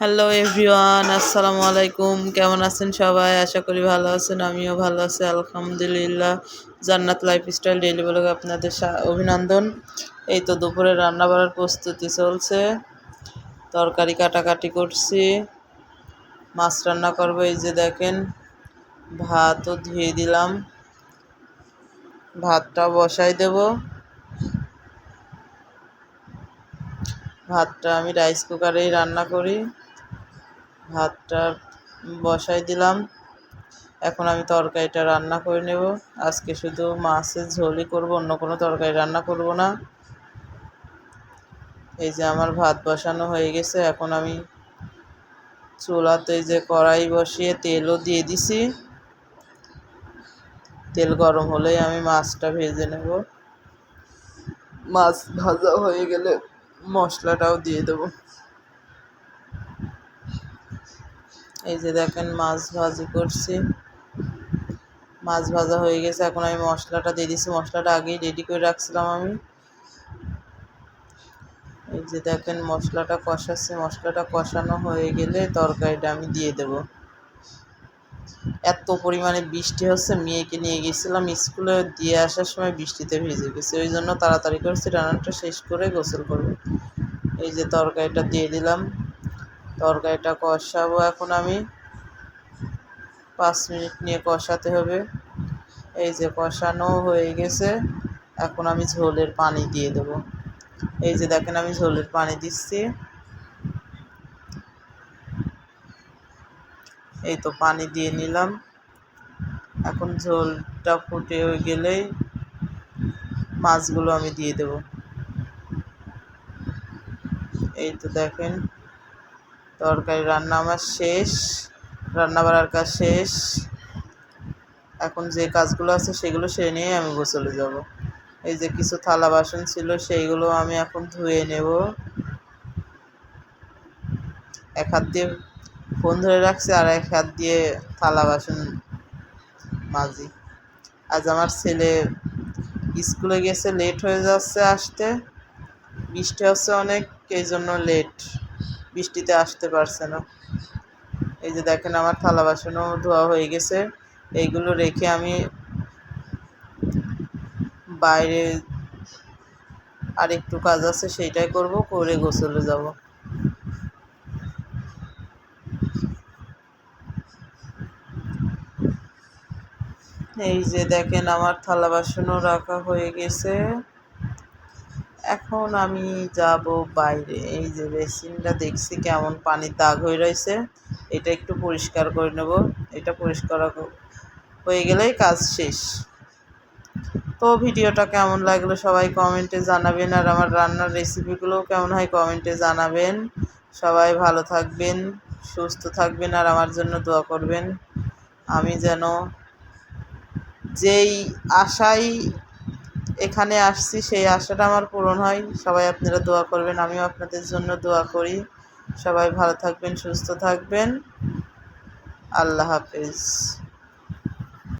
Hello everyone আসসালামু আলাইকুম কেমন আছেন সবাই? আশা করি ভালো আছেন। আমিও ভালো আছি, আলহামদুলিল্লাহ। জান্নাত লাইফস্টাইল ডেইলি ব্লগে আপনাদের অভিনন্দন। এই তো দুপুরে রান্না বাড়ার প্রস্তুতি চলছে। তরকারি কাটাকাটি করছি। মাছ রান্না করব, এই যে দেখেন, ভাতও ধুয়ে দিলাম। ভাতটা বসাই দেব। ভাতটা আমি রাইস কুকারেই রান্না করি। ভাতটা বসাই দিলাম। এখন আমি তরকারিটা রান্না করে নেব। আজকে শুধু মাছের ঝোলই করব, অন্য কোনো তরকারি রান্না করব না। এই যে আমার ভাত বসানো হয়ে গেছে, এখন আমি চুলাতে যে কড়াই বসিয়ে তেলও দিয়ে দিছি। তেল গরম হলেই আমি মাছটা ভেজে নেব। মাছ ভাজা হয়ে গেলে মশলাটাও দিয়ে দেবো। এই যে দেখেন মাছ ভাজি করছি। মাছ ভাজা হয়ে গেছে, এখন আমি মশলাটা দিয়ে দিচ্ছি মশলাটা আগেই রেডি করে রাখছিলাম আমি। এই যে দেখেন মশলাটা কষাচ্ছে। মশলাটা কষানো হয়ে গেলে তরকারিটা আমি দিয়ে দেব। এত পরিমাণে বৃষ্টি হচ্ছে, মেয়েকে নিয়ে গেছিলাম স্কুলে। দিয়ে আসার সময় বৃষ্টিতে ভিজে গেছে। ওই জন্য তাড়াতাড়ি করছি রান্নাটা শেষ করে গোসল করব। এই যে তরকারিটা দিয়ে দিলাম। তরকারিটা কষাবো এখন আমি। পাঁচ মিনিট নিয়ে কষাতে হবে। এই যে কষানো হয়ে গেছে, এখন আমি ঝোলের পানি দিয়ে দেব। এই যে দেখেন আমি ঝোলের পানি দিচ্ছি। এই তো পানি দিয়ে নিলাম। এখন ঝোলটা ফুটে হয়ে গেলেই মাছগুলো আমি দিয়ে দেব। এই তো দেখেন তরকারি রান্না আমার শেষ রান্না বাড়ার কাজ শেষ। এখন যে কাজগুলো আছে সেগুলো সেরে নিয়ে আমি গোসলে যাব। এই যে কিছু থালা বাসন ছিল সেইগুলো আমি এখন ধুয়ে নেব। এক হাত দিয়ে ফোন ধরে রাখছি আর এক হাত দিয়ে থালা বাসন মাজি। আজ আমার ছেলে স্কুলে গেছে লেট হয়ে যাচ্ছে আসতে। বৃষ্টি হচ্ছে অনেক, এই জন্য লেট বৃষ্টিতে আসতে পারছে না। এই যে দেখেন আমার থালা বাসনও ধোয়া হয়ে গেছে। এইগুলো রেখে আমি বাইরে আর একটু কাজ আছে, সেইটাই করব, করে গোসলে যাব। এই যে দেখেন আমার থালা বাসনও রাখা হয়ে গেছে। এখন আমি যাব বাইরে। এই যে বেসিনটা দেখছি কেমন পানির দাগ হয়ে রয়েছে। এটা একটু পরিষ্কার করে নেব। এটা পরিষ্কার হয়ে গেলেই কাজ শেষ। তো ভিডিওটা কেমন লাগল সবাই কমেন্টে জানাবেন। আর আমার রান্নার রেসিপিগুলোও কেমন হয় কমেন্টে জানাবেন। সবাই ভালো থাকবেন, সুস্থ থাকবেন, আর আমার জন্য দোয়া করবেন। আমি যেন যেই আশাই এখানে আসছি, সেই আশাটা আমার পূরণ হয়। সবাই আপনারা দোয়া করবেন, আমিও আপনাদের জন্য দোয়া করি। সবাই ভালো থাকবেন, সুস্থ থাকবেন। আল্লাহ হাফেজ।